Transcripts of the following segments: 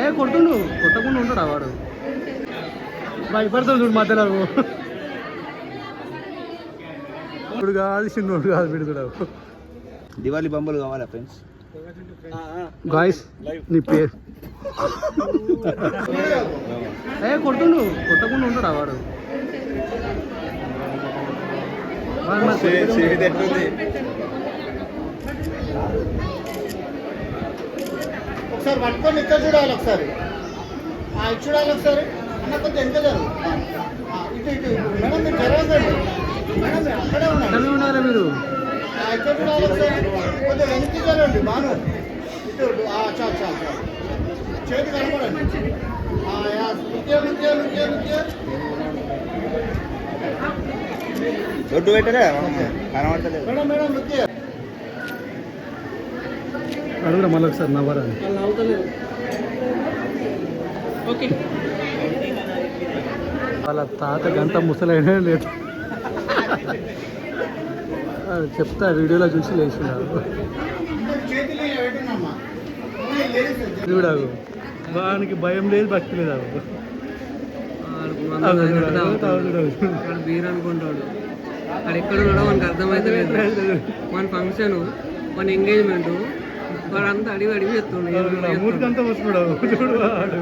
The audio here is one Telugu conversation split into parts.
ఏ కొడుతుండు కొట్టకుండా ఉంటాడా వాడు? భయపడతాడు చూడు మధ్యలో. ఇప్పుడు కాదు చిన్నోడు కాదు వీడు కూడా. దివాళీ బొమ్మలు కావాలా ఫ్రెండ్స్? గాయస్ నీ పేరు ఏ కొడుతుండు కొట్టకుండా ఉంటాడా వాడు వాడు మరి ఒకసారి పట్టుకొని ఇక్కడ చూడాలి ఒకసారి. ఆ, ఇటు చూడాలి ఒకసారి. అన్న కొంచెం ఎంత ఆ, ఇటు ఇటు మేడం మీరు జరగదండి మేడం మీరు అక్కడే ఎక్కడనే ఉన్నారా మీరు? ఆ, ఇక్కడ చూడాలి ఒకసారి. కొంచెం వెనక్కి జరగండి బాను. ఇటు చాలు చాలు చాలు చేతి కనపడండి. దొడ్డు పెట్టలే కనబడతలేదు. మేడం మేడం నృత్యం. అడుగురా మళ్ళీ ఒకసారి నవ్వరా వాళ్ళ తాత గంట ముసలైనా లేదు. చెప్తా వీడియోలో చూసి లేచినారు వానికి భయం లేదు భక్తి లేదు బీర్ అనుకుంటాడు. వాడు ఎక్కడ ఉన్నాడో మనకు అర్థమైతే లేదు మన ఫంక్షన్ మన ఎంగేజ్మెంట్ వాడు అంతా అడిగి అడిగి చెప్తుండే మూతికంతా వస్తున్నాడు చూడు వాడు.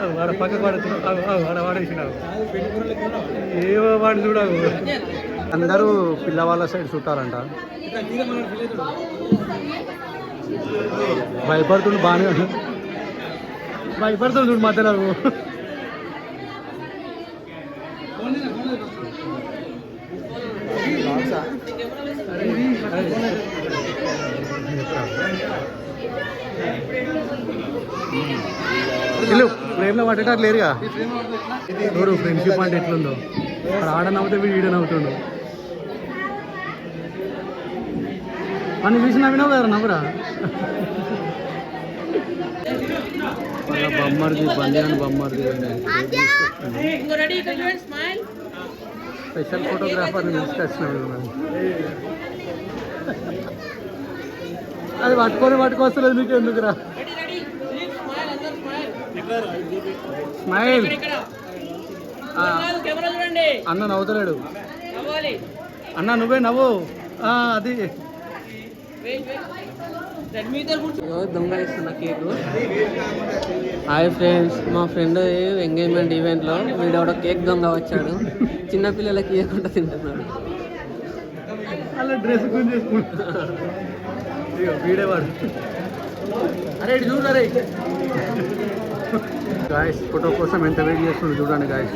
ఆ, వాడ పక్కకు వాడుతున్నాడు వాడ వాడేసినాడు. ఏవో వాడు చూడవు. అందరూ పిల్లవాళ్ళ సైడ్ చుట్టాలంట. భయపడుతుండు బాగానే. భయపడుతుంది చూడు మధ్యలో. వీళ్ళు ఫ్రేమ్లో పట్టేటట్టు లేరుగా? చూడు ఫ్రెండ్షిప్ అంటే ఎట్లుందో? అక్కడ ఆడ నవ్వుతే వీడు ఈడ నవ్వుతుండు. అని చూసి నవ్వినావు కదా నవ్వురా? వాళ్ళ బొమ్మడిది బండియాని బొమ్మడిది స్పెషల్ ఫోటోగ్రాఫర్ని తీసుకొచ్చినాడు అది పట్టుకొని పట్టుకొస్తలేదు నీకు ఎందుకురా? స్మైల్ ఆ, అన్న నవ్వుతలేడు. అన్న నువ్వే నవ్వు. ఆ, అది. దొంగ ఇస్తున్న కేక్. హాయ్ ఫ్రెండ్స్ మా ఫ్రెండ్ ఎంగేజ్మెంట్ ఈవెంట్లో వీడు ఒక కేక్ దొంగ వచ్చాడు. చిన్నపిల్లలకి ఇవ్వకుండా తింటున్నాడు. అలా డ్రెస్ ఇగో వీడేవాడు అరే ఇటు చూడు అరే. గాయస్ ఫోటో కోసం ఎంత వెయిట్ చేస్తుండో చూడండి గాయస్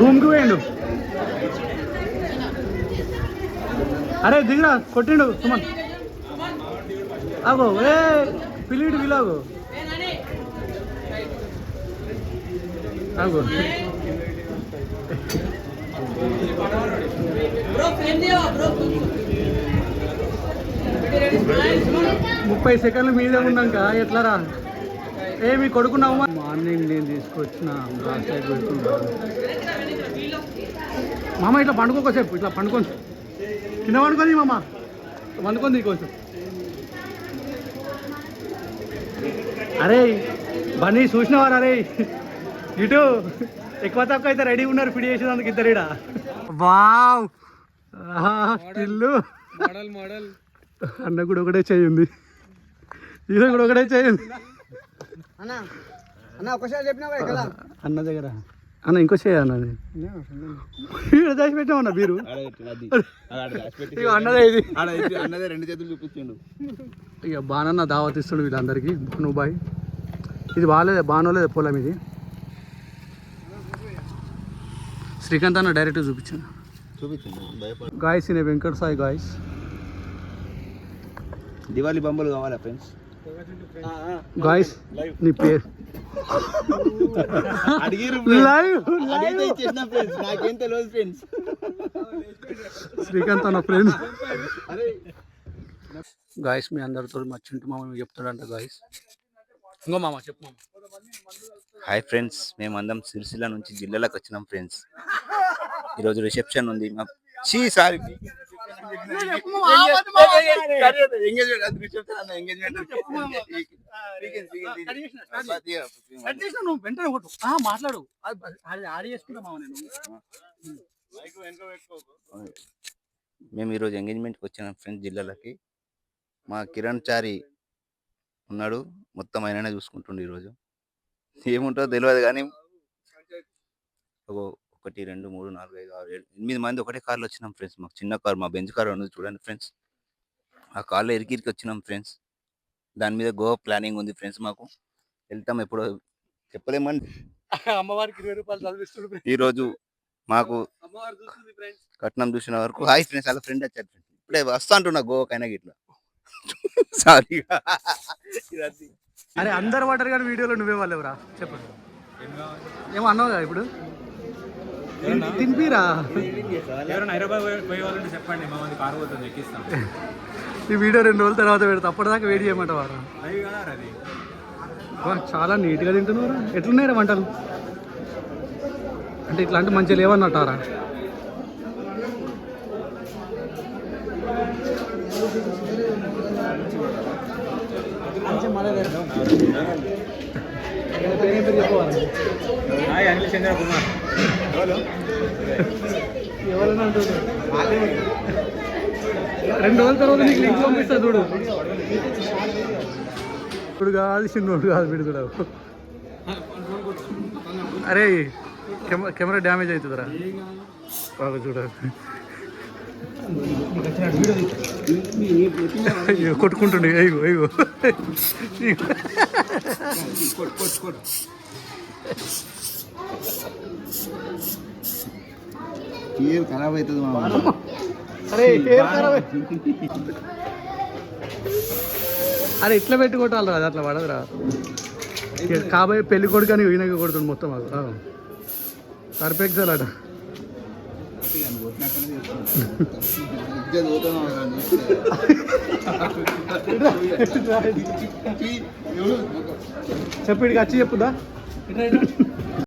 రూమ్కి పోయిండు. అరే దిగురా కొట్టిండు సుమన్. అగో ఏ పిలిడు విలాగో అగో ముప్పై సెకండ్లు మీదే ఉన్నాక ఎట్లా రా? ఏ మీ కొడుకున్నావు మార్నింగ్ నేను తీసుకొచ్చిన పెడుతున్నాను మామ ఇట్లా పండుకోసేపు ఇట్లా పండుకొని. కింద పండుకొని మామ. పండుకుంది కొంచెం. అరే బన్నీ చూసినవారు అరే ఇటు ఎక్కువ తక్కువ అయితే రెడీ ఉన్నారు పిడి చేసేందుకు ఇద్దరిడా వావ్! ఇల్లు మోడల్. మోడల్ అన్న కూడా ఒకటే చేయింది ఈయన కూడా ఒకటే చేయింది అన్న అన్న ఒకసారి అన్న దగ్గర. అన్న ఇంకో చేయ అన్నది ఈడ దాచి పెట్టావు అన్న మీరు ఇక అన్నదే ఇది. అన్నదే రెండు చేతులు చూపించిండు. ఇక బానన్న దావత్ ఇస్తుండు వీళ్ళందరికీ. నువ్వు బాయ్. ఇది బాగాలేదు బానోలేదు పొలం ఇది. శ్రీకాంత్ అన్న డైరెక్ట్ చూపించాను చూపించిండు guys in Venkata Sai guys Diwali బొమ్మలు కావాలా ఫ్రెండ్స్ గాయస్ నీ పేరు ఫ్రెండ్స్ నాకేం తెలియదు ఫ్రెండ్స్ శ్రీకాంత్ అన్న ఫ్రెండ్ గాయస్ మీ అందరితో మా చింటు మామ మీకు చెప్తాడంట గాయస్ ఇంకో మామ చెప్పు మామ. హాయ్ ఫ్రెండ్స్ మేము అందరం సిరిసిల్ల నుంచి జిల్లాలకు వచ్చినాం ఫ్రెండ్స్ ఈరోజు రిసెప్షన్ ఉంది. మా చీ సారీ. వెంటనే కొట్టు మాట్లాడు ఆడి చేసుకుంటామా మేము ఈరోజు ఎంగేజ్మెంట్కి వచ్చిన ఫ్రెండ్స్ జిల్లాలకి మా కిరణ్ చారి ఉన్నాడు. మొత్తం ఆయననే చూసుకుంటుండు ఈరోజు ఏముంటుందో తెలియదు కానీ ఒక- ఒకటి రెండు మూడు నాలుగు ఐదు ఆరు ఏడు ఎనిమిది మంది ఒకటే కార్లో వచ్చినాం ఫ్రెండ్స్. మాకు చిన్న కార్ మా బెంచ్ కార్ ఉన్నది చూడండి ఫ్రెండ్స్. ఆ కార్లో ఇరికి ఇరికి వచ్చినాం ఫ్రెండ్స్. దాని మీద గోవా ప్లానింగ్ ఉంది ఫ్రెండ్స్ మాకు. వెళ్తాం ఎప్పుడో చెప్పలేమని అమ్మవారికి ఇరవై రూపాయలు చదివిస్తుడు ఈరోజు మాకు అమ్మవారు చూస్తుంది ఫ్రెండ్స్. కట్నం చూసిన వరకు హాయ్ ఫ్రెండ్స్ అలా ఫ్రెండ్ వచ్చారు friends. ఇప్పుడే వస్తా అంటున్నా గోవాకైనా గిట్లా. సారీ అరే అందరు వాటర్ కానీ వీడియోలో నువ్వే వాళ్ళు ఎవరా చెప్పండి. ఏమో అన్నావు కదా ఇప్పుడు? తినిపిరా. ఎవరైనా హైదరాబాద్ పోయే- వాళ్ళంటే చెప్పండి మా మంది కారు పోతుంది ఎక్కిస్తాం. ఈ వీడియో రెండు రోజుల తర్వాత పెడతా అప్పటిదాకా వెయిట్ చేయమంటావారా అవి కదా అది? వా, చాలా నీట్గా తింటున్నారా ఎట్లున్నాయి వంటలు? అంటే ఇట్లాంటి మంచిగా లేవన్నట్టారా? హాయ్ అనిల్ చంద్ర కుమార్ ఎవరైనా రెండు రోజుల తర్వాత నీకు లింక్ పంపిస్తా చూడు. ఇప్పుడు కాదు చిన్నోడు కాదు వీడు కూడా. అరే కెమెరా కెమెరా డ్యామేజ్ అవుతుందిరా. బాగా చూడ. అయ్యో, కొట్టుకుంటుండే. అయ్యో అయ్యో. ఏం ఖరాబ్ అవుతుంది మా అరే ఇట్లా పెట్టి కొట్టాలరా అది అట్లా పడదురా. కాబోయే పెళ్ళి కొడుకు అని ఈయనకి కొడుతుంది మొత్తం అది సర్పెక్స్ అలాట చెప్పి ఇక్కడికి వచ్చి చెప్పుదా